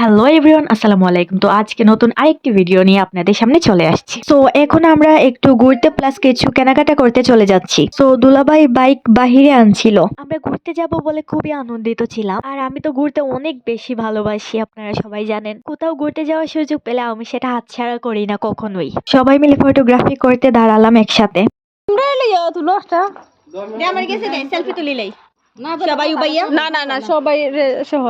Hello everyone আসসালামু আলাইকুম। তো আজকে নতুন আরেকটি ভিডিও নিয়ে আপনাদের সামনে চলে আসছি। তো এখন আমরা একটু ঘুরতে প্লাস কিছু কেনাকাটা করতে চলে যাচ্ছি। তো দুলাভাই বাইক বাহিরে আনছিল। আমরা ঘুরতে যাব বলে খুবই আনন্দিত ছিলাম। আর আমি তো ঘুরতে অনেক বেশি ভালোবাসি আপনারা সবাই জানেন। কোথাও ঘুরতে যাওয়ার সুযোগ পেলে আমি সেটা হাতছাড়া করি না কখনোই। সবাই মিলে ফটোগ্রাফি করতে দাঁড়ালাম একসাথে। আমার গেছে সেলফি তুলি সবাই না না না সবাই সহ।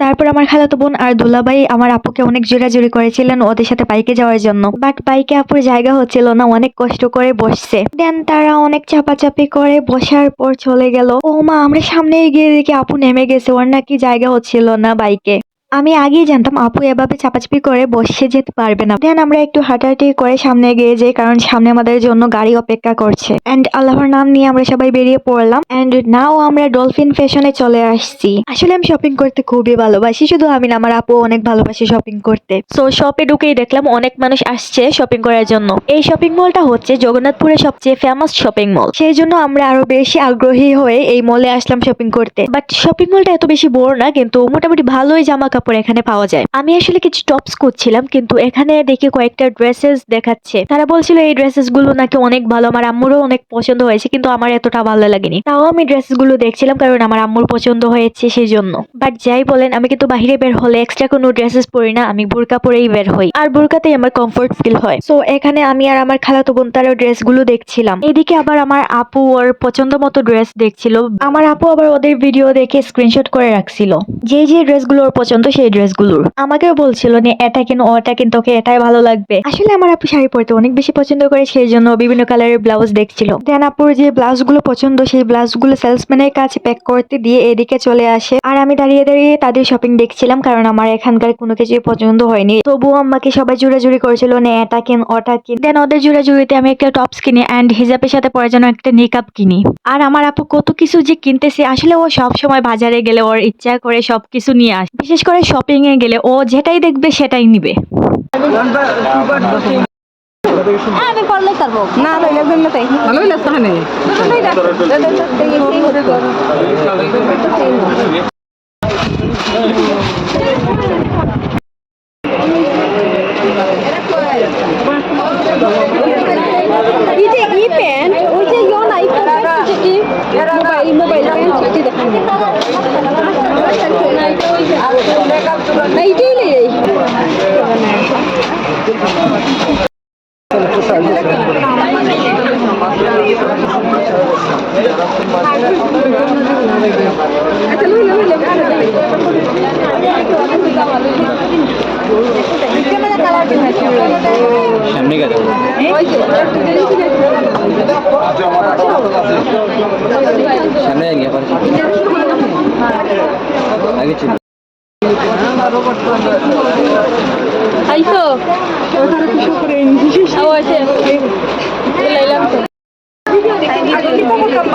তারপর আমার খালাতো বোন আর দুলাভাই আমার আপুকে অনেক জোরাজুরি করেছিলেন ওদের সাথে বাইকে যাওয়ার জন্য। বাট বাইকে আপুর জায়গা হচ্ছিল না, অনেক কষ্ট করে বসছে। দেন তারা অনেক চাপাচাপি করে বসার পর চলে গেল। ও মা, আমরা সামনে গিয়ে দেখি, আপু নেমে গেছে, ওর নাকি জায়গা হচ্ছিল না বাইকে। আমি আগেই জানতাম আপু এভাবে চাপাচাপি করে বসে যেতে পারবে না। দেন আমরা একটু হাঁটাহাঁটি করে সামনে গিয়ে যাই, কারণ সামনে আমাদের জন্য গাড়ি অপেক্ষা করছে। এন্ড আল্লাহর নাম নিয়ে আমরা সবাই বেরিয়ে পড়লাম। এন্ড নাও আমরা ডলফিন ফ্যাশনে চলে আসছি। আসলে আমি শপিং করতে খুবই ভালোবাসি, শুধু আমি না, আমার আপু অনেক ভালোবাসি শপিং করতে। সো শপে ঢুকেই দেখলাম অনেক মানুষ আসছে শপিং করার জন্য। এই শপিং মলটা হচ্ছে জগন্নাথপুরের সবচেয়ে ফেমাস শপিং মল সেই জন্য আমরা আরও বেশি আগ্রহী হয়ে এই মলে আসলাম শপিং করতে। বাট শপিং মলটা এত বেশি বড় না, কিন্তু মোটামুটি ভালোই জামা কাপড় এখানে পাওয়া যায়। আমি আসলে কিছু টপস করছিলাম কিন্তু এখানে দেখে কয়েকটা ড্রেসেস দেখাচ্ছে। তারা বলছিল এই ড্রেসেসগুলো নাকি অনেক ভালো, আমার আম্মুরও অনেক পছন্দ হয়েছে, কিন্তু আমার এতটা ভালো লাগেনি। তাও আমি ড্রেসেসগুলো দেখছিলাম, কারণ আমার আম্মুর পছন্দ হয়েছে সেই জন্য বাট যাই বলেন, আমি কিন্তু বাইরে বের হলে এক্সট্রা কোনো ড্রেসেস পরি না, আমি বোরকা পরেই বের হই। আর বোরকাতেই আমার কমফোর্ট ফিল হয়। সো এখানে আমি আর আমার খালাতো বোন ড্রেসগুলো দেখছিলাম। এদিকে আবার আমার আপু ওর পছন্দ মতো ড্রেস দেখছিল। আমার আপু আবার ওদের ভিডিও দেখে স্ক্রিনশট করে রাখছিল। যে যে ড্রেসগুলো ওর পছন্দ সেই ড্রেসগুলোর। আমাকেও বলছিল নে এটা কিন, ওটা কিন, তোকে এটাই ভালো লাগবে। আসলে আমার আপু শাড়ি পরতে অনেক বেশি পছন্দ করে, সেই জন্য বিভিন্ন কালারের ব্লাউজ দেখছিল। দেন আপুর যে ব্লাউজগুলো পছন্দ, সেই ব্লাউজগুলো সেলসম্যানের কাছে প্যাক করতে দিয়ে এদিকে চলে আসে। আর আমি দাঁড়িয়ে দাঁড়িয়ে তাদের শপিং দেখছিলাম, কারণ আমার এখানকার কোনো কিছু পছন্দ হয়নি। তবুও আমাকে সবাই জোরাজুরি করেছিল নে এটা কেন, ওটা কিন। দেন ওদের জোরাজুরিতে আমি একটা টপস কিনি অ্যান্ড হিজাবের সাথে পরে যেন একটা নিকাপ কিনি। আর আমার আপু কত কিছু যে কিনতেছে, আসলে ও সব সময় বাজারে গেলে ওর ইচ্ছা করে সবকিছু নিয়ে আসে। বিশেষ করে শপিং এ গেলে ও যেটাই দেখবে সেটাই নিবে। হ্যাঁ আমি না জন্য তাই। ভালো সামনে গেছে সামনে গিয়ে পারছি আগে ছিল আইসো। আওয়াজে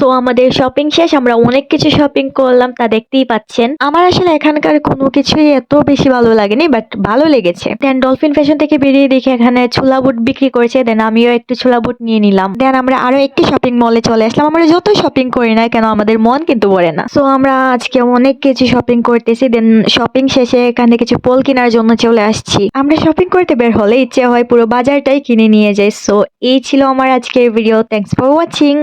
তো আমাদের শপিং শেষ, আমরা অনেক কিছু শপিং করলাম, তা দেখতেই পাচ্ছেন। আমার আসলে এখানকার কোনো কিছুই এত বেশি ভালো লাগেনি বাট ভালো লেগেছে। দেন ডলফিন ফ্যাশন থেকে বেরিয়ে দেখি এখানে ছোলা বুট বিক্রি করেছে দেন আমিও একটু ছোলা বুট নিয়ে নিলাম। দেন আমরা আরও একটি শপিং মলে চলে আসলাম। আমরা যত শপিং করি না কেন, আমাদের মন কিন্তু ভরে না। সো আমরা আজকে অনেক কিছু শপিং করতেছি দেন শপিং শেষে এখানে কিছু পোল কেনার জন্য চলে আসছি। আমরা শপিং করতে বের হলে ইচ্ছে হয় পুরো বাজারটাই কিনে নিয়ে যাই। সো এই ছিল আমার আজকের ভিডিও থ্যাংকস ফর ওয়াচিং